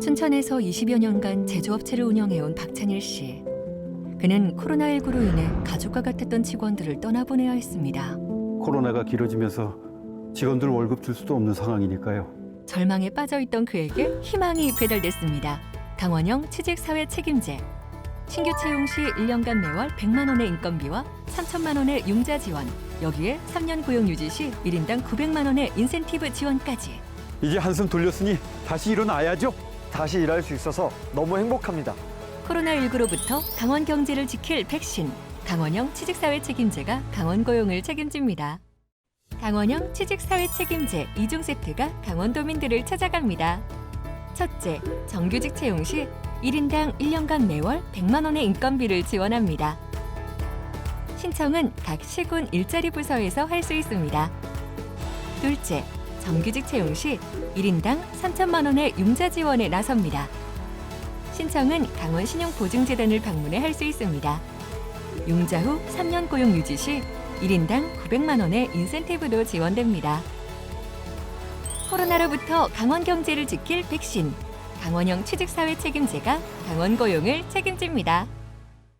춘천에서 20여 년간 제조업체를 운영해온 박찬일 씨. 그는 코로나19로 인해 가족과 같았던 직원들을 떠나보내야 했습니다. 코로나가 길어지면서 직원들 월급 줄 수도 없는 상황이니까요. 절망에 빠져있던 그에게 희망이 배달됐습니다. 강원형 취직사회 책임제. 신규 채용 시 1년간 매월 100만 원의 인건비와 3천만 원의 융자 지원. 여기에 3년 고용 유지 시 1인당 900만 원의 인센티브 지원까지. 이제 한숨 돌렸으니 다시 일어나야죠. 다시 일할 수 있어서 너무 행복합니다. 코로나19로부터 강원 경제를 지킬 백신. 강원형 취직사회 책임제가 강원 고용을 책임집니다. 강원형 취직사회 책임제 2종 세트가 강원도민들을 찾아갑니다. 첫째, 정규직 채용 시 1인당 1년간 매월 100만 원의 인건비를 지원합니다. 신청은 각 시군 일자리 부서에서 할 수 있습니다. 둘째, 정규직 채용 시 1인당 3천만 원의 융자 지원에 나섭니다. 신청은 강원 신용보증재단을 방문해 할 수 있습니다. 융자 후 3년 고용 유지 시 1인당 900만 원의 인센티브도 지원됩니다. 코로나로부터 강원 경제를 지킬 백신, 강원형 취직사회 책임제가 강원 고용을 책임집니다.